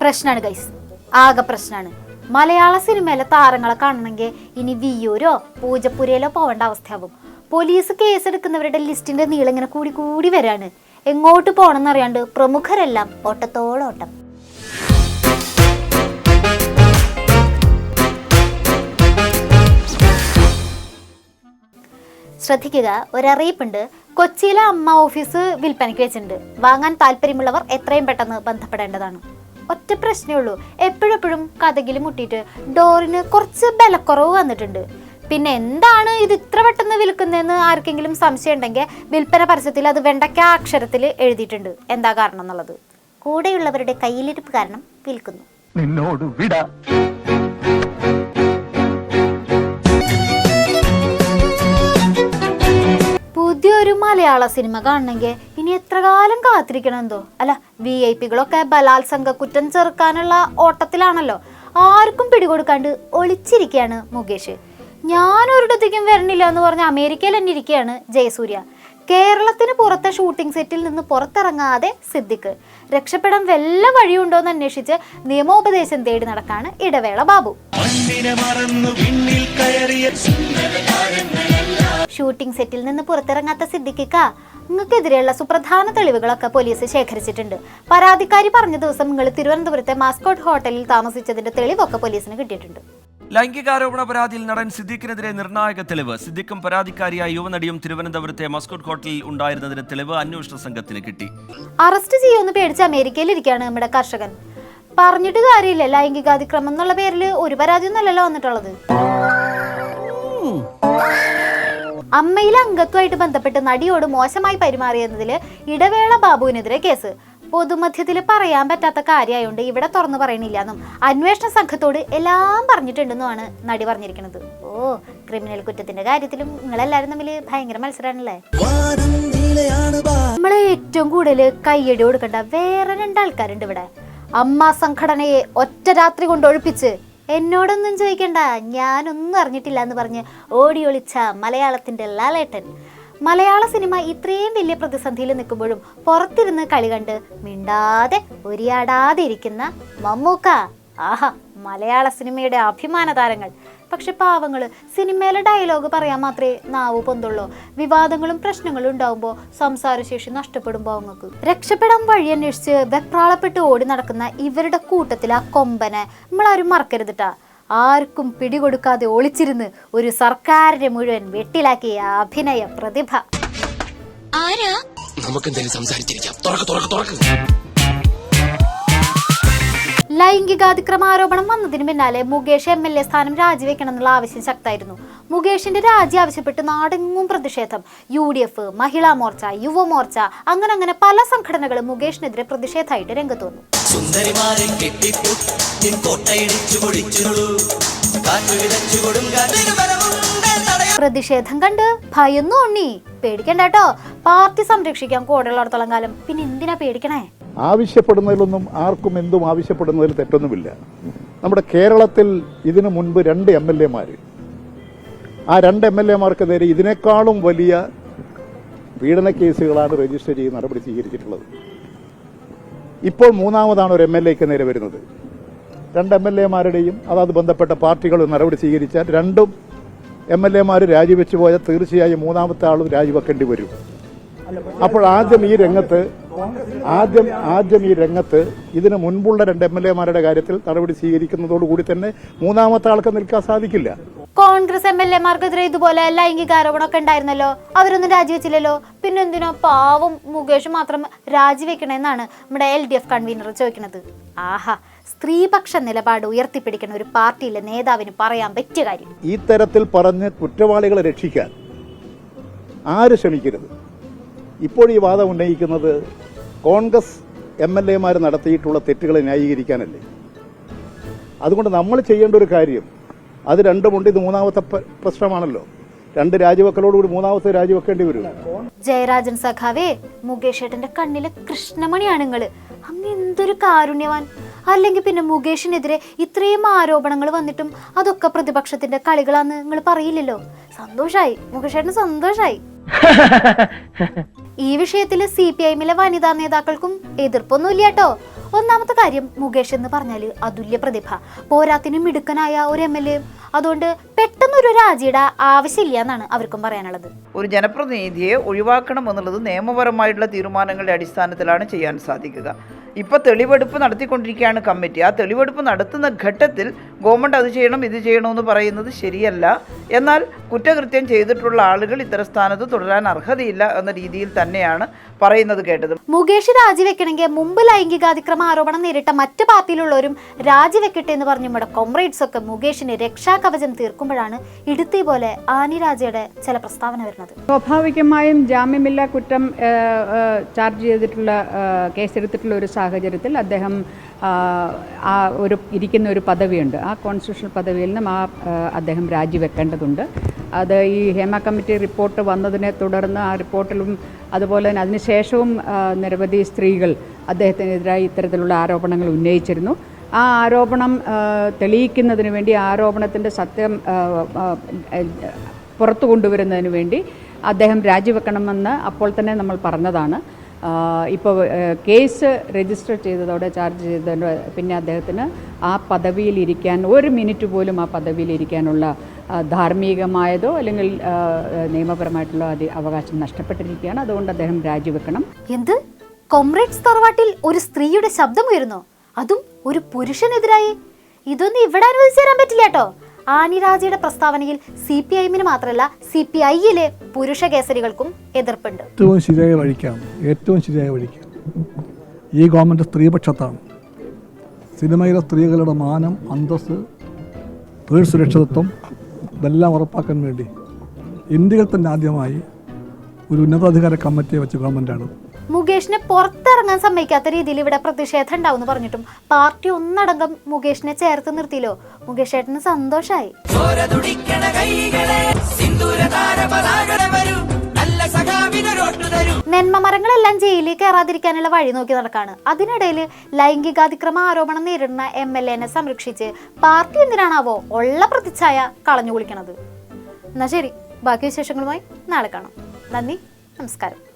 പ്രശ്നമാണ് ഗൈസ് ആകെ പ്രശ്നമാണ് മലയാള സിനിമയിലെ താരങ്ങളെ കാണണമെങ്കിൽ ഇനി വിയൂരോ പൂജപ്പുരയിലോ പോകേണ്ട അവസ്ഥയാവും. പോലീസ് കേസെടുക്കുന്നവരുടെ ലിസ്റ്റിന്റെ നീളം ഇങ്ങനെ കൂടി കൂടി വരാണ്. എങ്ങോട്ട് പോകണമെന്നറിയാണ്ട് പ്രമുഖരെല്ലാം ഓട്ടത്തോളോട്ടം ശ്രദ്ധിക്കുക ഒരറിയിപ്പുണ്ട്. കൊച്ചിയിലെ അമ്മ ഓഫീസ് വിൽപ്പനയ്ക്ക് വെച്ചിട്ടുണ്ട്. വാങ്ങാൻ താല്പര്യമുള്ളവർ എത്രയും പെട്ടെന്ന് ബന്ധപ്പെടേണ്ടതാണ്. ഒറ്റ പ്രശ്നമേ ഉള്ളൂ. എപ്പോഴെപ്പോഴും കഥകിൽ മുട്ടിയിട്ട് ഡോറിന് കുറച്ച് ബലക്കുറവ് വന്നിട്ടുണ്ട്. പിന്നെ എന്താണ് ഇത് ഇത്ര പെട്ടെന്ന് വിൽക്കുന്നതെന്ന് ആർക്കെങ്കിലും സംശയം ഉണ്ടെങ്കിൽ വിൽപ്പന പരസ്യത്തിൽ അത് വെണ്ടയ്ക്ക അക്ഷരത്തിൽ എഴുതിയിട്ടുണ്ട്. എന്താ കാരണം എന്നുള്ളത്? കൂടെയുള്ളവരുടെ കയ്യിലിരിപ്പ് കാരണം വിൽക്കുന്നു. നിന്നോട് വിട. മലയാള സിനിമ കാണണമെങ്കിൽ ഇനി എത്ര കാലം കാത്തിരിക്കണം എന്തോ അല്ല വി ഐ പികളൊക്കെ ബലാത്സംഗ കുറ്റം ചെറുക്കാനുള്ള ഓട്ടത്തിലാണല്ലോ. ആർക്കും പിടികൊടുക്കാണ്ട് ഒളിച്ചിരിക്കുകയാണ് മുകേഷ്. ഞാൻ ഒരിടത്തേക്കും വരണില്ല എന്ന് പറഞ്ഞ അമേരിക്കയിൽ തന്നെ ഇരിക്കുകയാണ് ജയസൂര്യ. കേരളത്തിന് പുറത്തെ ഷൂട്ടിംഗ് സെറ്റിൽ നിന്ന് പുറത്തിറങ്ങാതെ സിദ്ദിഖ്. രക്ഷപ്പെടാൻ വല്ല വഴിയുണ്ടോ എന്ന് അന്വേഷിച്ച് നിയമോപദേശം തേടി നടക്കാണ് ഇടവേള ബാബു. ഷൂട്ടിംഗ് സെറ്റിൽ നിന്ന് പുറത്തിറങ്ങാത്ത സിദ്ദിഖിക്ക നിങ്ങൾക്കെതിരെയുള്ള സുപ്രധാന തെളിവുകളൊക്കെ പോലീസ് ശേഖരിച്ചിട്ടുണ്ട്. പരാതിക്കാരി പറഞ്ഞ ദിവസം നിങ്ങൾ തിരുവനന്തപുരത്തെ മാസ്കോട്ട് ഹോട്ടലിൽ താമസിച്ചതിന്റെ തെളിവൊക്കെ പോലീസിന് കിട്ടിയിട്ടുണ്ട്. ലൈംഗികാരോപണ പരാതിയിൽ നടൻ സിദ്ദിഖിനെതിരെ നിർണായക തെളിവ്. സിദ്ദിഖും പരാതിക്കാരിയായ യുവനടിയും തിരുവനന്തപുരത്തെ മസ്കോട്ട് ഹോട്ടലിൽ ഉണ്ടായിരുന്നതിന്റെ തെളിവ് അന്വേഷണ സംഘത്തിന് കിട്ടി. അറസ്റ്റ് ചെയ്യുമെന്ന് പേടിച്ച് അമേരിക്കയിൽ ഇരിക്കുകയാണ് നമ്മുടെ കർഷകൻ. പറഞ്ഞിട്ട് കാര്യമില്ല. ലൈംഗികാതിക്രമം എന്നുള്ള പേരിൽ ഒരു പരാതിയൊന്നുമല്ലല്ലോ വന്നിട്ടുള്ളത്. അമ്മയിലെ അംഗത്വമായിട്ട് ബന്ധപ്പെട്ട് നടിയോട് മോശമായി പെരുമാറിയെന്നതിൽ ഇടവേള ബാബുവിനെതിരെ കേസ്. പൊതുമധ്യത്തിൽ പറയാൻ പറ്റാത്ത കാര്യമായോണ്ട് ഇവിടെ തുറന്നു പറയണില്ല എന്നും അന്വേഷണ സംഘത്തോട് എല്ലാം പറഞ്ഞിട്ടുണ്ടെന്നുമാണ് നടി പറഞ്ഞിരിക്കുന്നത് ഓ ക്രിമിനൽ കുറ്റത്തിന്റെ കാര്യത്തിലും നിങ്ങളെല്ലാവരും തമ്മിൽ ഭയങ്കര മത്സരമാണല്ലേ നമ്മളെ ഏറ്റവും കൂടുതൽ കയ്യടി കൊടുക്കേണ്ട വേറെ രണ്ടാൾക്കാരുണ്ട് ഇവിടെ. അമ്മ സംഘടനയെ ഒറ്റ രാത്രി കൊണ്ട് ഒഴിപ്പിച്ച് എന്നോടൊന്നും ചോദിക്കണ്ട. ഞാനൊന്നും അറിഞ്ഞിട്ടില്ല എന്ന് പറഞ്ഞ് ഓടി ഒളിച്ച മലയാളത്തിന്റെ ലാലേട്ടൻ. മലയാള സിനിമ ഇത്രയും വലിയ പ്രതിസന്ധിയിൽ നിൽക്കുമ്പോഴും പുറത്തിരുന്ന് കളി കണ്ട് മിണ്ടാതെ ഒരിയാടാതെ ഇരിക്കുന്ന മമ്മൂക്ക. ആഹാ മലയാള സിനിമയുടെ അഭിമാന താരങ്ങൾ പക്ഷെ പാവങ്ങൾ സിനിമയിലെ ഡയലോഗ് പറയാൻ മാത്രമേ നാവ് പൊന്തുള്ളൂ. വിവാദങ്ങളും പ്രശ്നങ്ങളും ഉണ്ടാവുമ്പോൾ സംസാരശേഷി നഷ്ടപ്പെടും പാവങ്ങൾക്ക് രക്ഷപ്പെടാൻ വഴി അന്വേഷിച്ച് വെപ്രാളപ്പെട്ട് ഓടി നടക്കുന്ന ഇവരുടെ കൂട്ടത്തിൽ ആ കൊമ്പനെ. നമ്മളാരും മറക്കരുതിട്ടാ. ആർക്കും പിടികൊടുക്കാതെ ഒളിച്ചിരുന്ന് ഒരു സർക്കാരിനെ മുഴുവൻ വെട്ടിലാക്കിയ അഭിനയ പ്രതിഭ. ആരാ? നമുക്കെന്തായാലും സംസാരിച്ചിരിക്കാം. തുറക്ക് തുറക്ക് തുറക്ക്. ലൈംഗികാതിക്രമാരോപണം വന്നതിന് പിന്നാലെ മുകേഷ് എം എൽ എ സ്ഥാനം രാജിവെക്കണമെന്നുള്ള ആവശ്യം ശക്തമായിരുന്നു. മുകേഷിന്റെ രാജി ആവശ്യപ്പെട്ട് നാടെങ്ങും പ്രതിഷേധം. U D F Mahila Morcha Yuva Morcha അങ്ങനെ അങ്ങനെ പല സംഘടനകളും മുകേഷിനെതിരെ പ്രതിഷേധമായിട്ട് രംഗത്ത് വന്നു പ്രതിഷേധം കണ്ട് ഭയന്നു ഉണ്ണി? പേടിക്കണ്ട കേട്ടോ. പാർട്ടി സംരക്ഷിക്കാൻ കൂടെയുള്ളിടത്തോളം കാലം പിന്നെ എന്തിനാ പേടിക്കണേ? ആവശ്യപ്പെടുന്നതിലൊന്നും ആർക്കും എന്തും ആവശ്യപ്പെടുന്നതിൽ തെറ്റൊന്നുമില്ല. നമ്മുടെ കേരളത്തിൽ ഇതിനു മുൻപ് രണ്ട് എം എൽ എമാർ ആ രണ്ട് എം എൽ എമാർക്കെതിരെ ഇതിനേക്കാളും വലിയ പീഡന കേസുകളാണ് രജിസ്റ്റർ ചെയ്ത് നടപടി സ്വീകരിച്ചിട്ടുള്ളത്. ഇപ്പോൾ മൂന്നാമതാണ് ഒരു എം എൽ എക്ക് നേരെ വരുന്നത്. രണ്ട് എം എൽ എമാരുടെയും അതാത് ബന്ധപ്പെട്ട പാർട്ടികൾ നടപടി സ്വീകരിച്ചാൽ രണ്ടും എം എൽ എമാർ രാജിവെച്ചു പോയാൽ തീർച്ചയായും മൂന്നാമത്തെ ആളും രാജിവെക്കേണ്ടി വരും. അപ്പോൾ ആദ്യം ഈ രംഗത്ത് ആദ്യം ആദ്യം ഈ രംഗത്ത് ഇതിന് മുൻപുള്ള രണ്ട് എം എൽ എമാരുടെ കാര്യത്തിൽ നടപടി സ്വീകരിക്കുന്നതോടുകൂടി തന്നെ മൂന്നാമത്തെ ആൾക്ക് നിൽക്കാൻ സാധിക്കില്ല. കോൺഗ്രസ് എം എൽ എമാർക്കെതിരെ ഇതുപോലെ ലൈംഗിക ആരോപണമൊക്കെ ഉണ്ടായിരുന്നല്ലോ. അവരൊന്നും രാജിവെച്ചില്ലല്ലോ. പിന്നെ എന്തിനാ പാവം മുകേഷ് മാത്രം രാജിവെക്കണമെന്നാണ് നമ്മുടെ എൽ ഡി എഫ് കൺവീനർ ചോദിക്കുന്നത്. ആഹാ സ്ത്രീപക്ഷ നിലപാട് ഉയർത്തിപ്പിടിക്കുന്ന ഒരു പാർട്ടിയിലെ നേതാവിന് പറയാൻ പറ്റിയ കാര്യം. ഈ തരത്തിൽ പറഞ്ഞ് കുറ്റവാളികളെ രക്ഷിക്കാൻ ആര് ശ്രമിക്കരുത്? ഇപ്പോൾ ഈ വാദം ഉന്നയിക്കുന്നത് കോൺഗ്രസ് എം എൽ എമാർ നടത്തിയിട്ടുള്ള തെറ്റുകളെ ന്യായീകരിക്കാനല്ലേ? അതുകൊണ്ട് നമ്മൾ ചെയ്യേണ്ട ഒരു കാര്യം അത് രണ്ടുമുണ്ട് ഇത് മൂന്നാമത്തെ പ്രശ്നമാണല്ലോ. രണ്ട് രാജിവെക്കലോടുകൂടി മൂന്നാമത്തെ രാജിവെക്കേണ്ടി വരും. ജയരാജൻ സഖാവേ മുകേഷ് ഏട്ടന്റെ കണ്ണിലെ കൃഷ്ണമണിയാണ് നിങ്ങൾ. അങ്ങ് എന്തൊരു കാരുണ്യവാൻ. അല്ലെങ്കിൽ പിന്നെ മുകേഷിനെതിരെ ഇത്രയും ആരോപണങ്ങൾ വന്നിട്ടും അതൊക്കെ പ്രതിപക്ഷത്തിന്റെ കളികളാന്ന് നിങ്ങൾ പറയില്ലല്ലോ. സന്തോഷായി. മുകേഷ് ഏട്ടന് സന്തോഷായി. ഈ വിഷയത്തിൽ സി പി ഐഎമ്മിലെ വനിതാ നേതാക്കൾക്കും എതിർപ്പൊന്നുമില്ല കേട്ടോ. ഒന്നാമത്തെ കാര്യം മുകേഷ് എന്ന് പറഞ്ഞാൽ അതുല്യ പ്രതിഭ. പോരാത്തിന് മിടുക്കനായ ഒരു എം എൽ എ. അതുകൊണ്ട് പെട്ടെന്നൊരു രാജിയുടെ ആവശ്യമില്ല എന്നാണ് അവർക്കും പറയാനുള്ളത്. ഒരു ജനപ്രതിനിധിയെ ഒഴിവാക്കണം എന്നുള്ളത് നിയമപരമായിട്ടുള്ള തീരുമാനങ്ങളുടെ അടിസ്ഥാനത്തിലാണ് ചെയ്യാൻ സാധിക്കുക. ഇപ്പോൾ തെളിവെടുപ്പ് നടത്തിക്കൊണ്ടിരിക്കുകയാണ് കമ്മിറ്റി. ആ തെളിവെടുപ്പ് നടത്തുന്ന ഘട്ടത്തിൽ ഗവൺമെന്റ് അത് ചെയ്യണം ഇത് ചെയ്യണമെന്ന് പറയുന്നത് ശരിയല്ല. എന്നാൽ കുറ്റകൃത്യം ചെയ്തിട്ടുള്ള ആളുകൾ ഇത്തരം സ്ഥാനത്ത് തുടരാൻ അർഹതയില്ല എന്ന രീതിയിൽ തന്നെയാണ് പറയുന്നത് കേട്ടത്. മുകേഷ് രാജിവെക്കണമെങ്കിൽ മുമ്പ് ലൈംഗികാതിക്രമ ആരോപണം നേരിട്ട മറ്റു പാർട്ടിയിലുള്ളവരും രാജിവെക്കട്ടെ എന്ന് പറഞ്ഞ് നമ്മുടെ കോംറേഡ്സ് ഒക്കെ മുകേഷിന് രക്ഷാകവചം തീർക്കുമ്പോഴാണ് ഇടുത്തി പോലെ ആനി രാജയുടെ ചില പ്രസ്താവന വരുന്നത്. സ്വാഭാവികമായും ജാമ്യമില്ലാ കുറ്റം ചാർജ് ചെയ്തിട്ടുള്ള കേസെടുത്തിട്ടുള്ള ഒരു സാഹചര്യത്തിൽ അദ്ദേഹം ആ, ഒരു ഇരിക്കുന്ന ഒരു പദവിയുണ്ട്. ആ കോൺസ്റ്റിറ്റ്യൂഷണൽ പദവിയിൽ നിന്നും ആ അദ്ദേഹം രാജിവെക്കേണ്ടതുണ്ട്. അത് ഈ ഹേമ കമ്മിറ്റി റിപ്പോർട്ട് വന്നതിനെ തുടർന്ന് ആ റിപ്പോർട്ടിലും അതുപോലെ തന്നെ അതിനുശേഷവും നിരവധി സ്ത്രീകൾ അദ്ദേഹത്തിനെതിരായി ഇത്തരത്തിലുള്ള ആരോപണങ്ങൾ ഉന്നയിച്ചിരുന്നു. ആ ആരോപണം തെളിയിക്കുന്നതിന് വേണ്ടി ആരോപണത്തിന്റെ സത്യം പുറത്തു കൊണ്ടുവരുന്നതിന് വേണ്ടി അദ്ദേഹം രാജിവെക്കണമെന്ന് അപ്പോൾ തന്നെ നമ്മൾ പറഞ്ഞതാണ്. ഇപ്പോൾ കേസ് രജിസ്റ്റർ ചെയ്തതോടെ ചാർജ് ചെയ്തതോടെ പിന്നെ അദ്ദേഹത്തിന് ആ പദവിയിലിരിക്കാൻ ഒരു മിനിറ്റ് പോലും ആ പദവിയിലിരിക്കാനുള്ള ധാർമ്മികമായതോ അല്ലെങ്കിൽ നിയമപരമായിട്ടുള്ള അതി അവകാശം നഷ്ടപ്പെട്ടിരിക്കുകയാണ്. അതുകൊണ്ട് അദ്ദേഹം രാജിവെക്കണം. എന്ത്? കോംറേഡ്സ് തറവാട്ടിൽ ഒരു സ്ത്രീയുടെ ശബ്ദം ഉയരുന്നു അതും ഒരു പുരുഷനെതിരായി. ഇതൊന്നും ഇവിടെ അനുവദിച്ചു തരാൻ പറ്റില്ല കേട്ടോ. ആനിരാജയുടെ പ്രസ്താവനയിൽ സി പി ഐഎമ്മിന് മാത്രമല്ല സി പി ഐയിലെ പുരുഷ കേസരികൾക്കും എതിർപ്പുണ്ട്. ഏറ്റവും ശരിയായ വഴിക്കാണ്. ഏറ്റവും ശരിയായ വഴിക്ക്. ഈ ഗവൺമെന്റ് സ്ത്രീപക്ഷത്താണ്. സിനിമയിലെ സ്ത്രീകളുടെ മാനം അന്തസ്സ് തൊഴിൽ സുരക്ഷിതത്വം ഇതെല്ലാം ഉറപ്പാക്കാൻ വേണ്ടി ഇന്ത്യയിൽ തന്നെ ആദ്യമായി ഒരു ഉന്നതാധികാര കമ്മിറ്റിയെ വെച്ച ഗവൺമെന്റാണ് മുകേഷിനെ പുറത്തിറങ്ങാൻ സമ്മതിക്കാത്ത രീതിയിൽ ഇവിടെ പ്രതിഷേധം ഉണ്ടാവും പറഞ്ഞിട്ടും പാർട്ടി ഒന്നടങ്കം മുകേഷിനെ ചേർത്ത് നിർത്തിയല്ലോ. മുകേഷ് ഏട്ടന് സന്തോഷായി നെന്മമരങ്ങളെല്ലാം ജയിലിൽ കയറാതിരിക്കാനുള്ള വഴി നോക്കി നടക്കാണ്. അതിനിടയിൽ ലൈംഗികാതിക്രമ ആരോപണം നേരിടുന്ന എം എൽ എനെ സംരക്ഷിച്ച് പാർട്ടി എന്തിനാണാവോ ഉള്ള പ്രതിച്ഛായ കളഞ്ഞു കുളിക്കണത്. എന്നാ ശരി. ബാക്കി വിശേഷങ്ങളുമായി നാളെ കാണാം. നന്ദി. നമസ്കാരം.